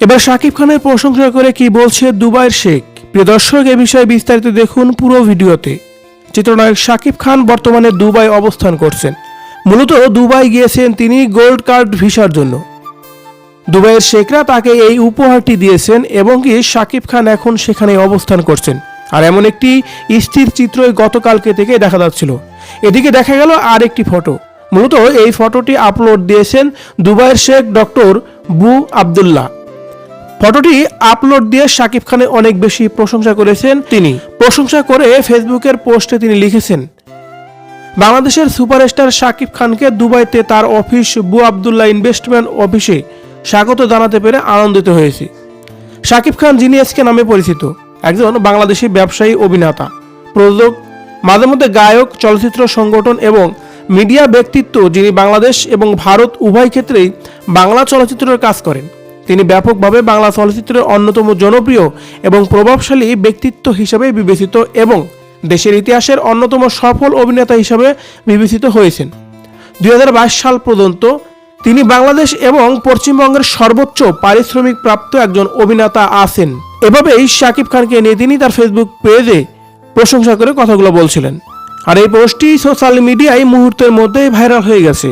এবার শাকিব খানের প্রশংসা করে কি বলছে দুবাইয়ের শেখ? প্রিয় দর্শক, এ বিষয়ে বিস্তারিত দেখুন পুরো ভিডিওতে। চিত্রনায়ক শাকিব খান বর্তমানে দুবাই অবস্থান করছেন। মূলত দুবাই গিয়েছেন তিনি গোল্ড কার্ড ভিসার জন্য। দুবাইয়ের শেখরা তাকে এই উপহারটি দিয়েছেন এবং কি শাকিব খান এখন সেখানে অবস্থান করছেন। আর এমন একটি স্থির চিত্রই গতকালকে থেকে দেখা যাচ্ছিল। এদিকে দেখা গেল আর একটি ফটো। মূলত এই ফটোটি আপলোড দিয়েছেন দুবাইয়ের শেখ ডক্টর বু আবদুল্লাহ। ফটোটি আপলোড দিয়ে শাকিব খানের অনেক বেশি প্রশংসা করেছেন তিনি। প্রশংসা করে ফেসবুকের পোস্টে তিনি লিখেছেন, বাংলাদেশের সুপারস্টার শাকিব খানকে দুবাইতে তার অফিস বু আবদুল্লাহ ইনভেস্টমেন্ট অফিসে স্বাগত জানাতে পেরে আনন্দিত হয়েছি। শাকিব খান যিনি এসকে নামে পরিচিত, একজন বাংলাদেশি ব্যবসায়ী অভিনেতা, প্রযোজক, মাঝে মধ্যে গায়ক, চলচ্চিত্র সংগঠন এবং মিডিয়া ব্যক্তিত্ব যিনি বাংলাদেশ এবং ভারত উভয় ক্ষেত্রেই বাংলা চলচ্চিত্রের কাজ করেন। তিনি ব্যাপকভাবে বাংলা চলচ্চিত্রের অন্যতম জনপ্রিয় এবং প্রভাবশালী ব্যক্তিত্ব হিসেবে বিবেচিত এবং দেশের ইতিহাসের অন্যতম সফল অভিনেতা হিসেবে বিবেচিত হয়েছেন। দুই হাজার বাইশ সাল পর্যন্ত তিনি বাংলাদেশ এবং পশ্চিমবঙ্গের সর্বোচ্চ পারিশ্রমিক প্রাপ্ত একজন অভিনেতা আছেন। এভাবেই শাকিব খানকে নিয়ে তিনি তার ফেসবুক পেজে প্রশংসা করে কথাগুলো বলছিলেন। আর এই পোস্টটি সোশ্যাল মিডিয়ায় মুহূর্তের মধ্যেই ভাইরাল হয়ে গেছে।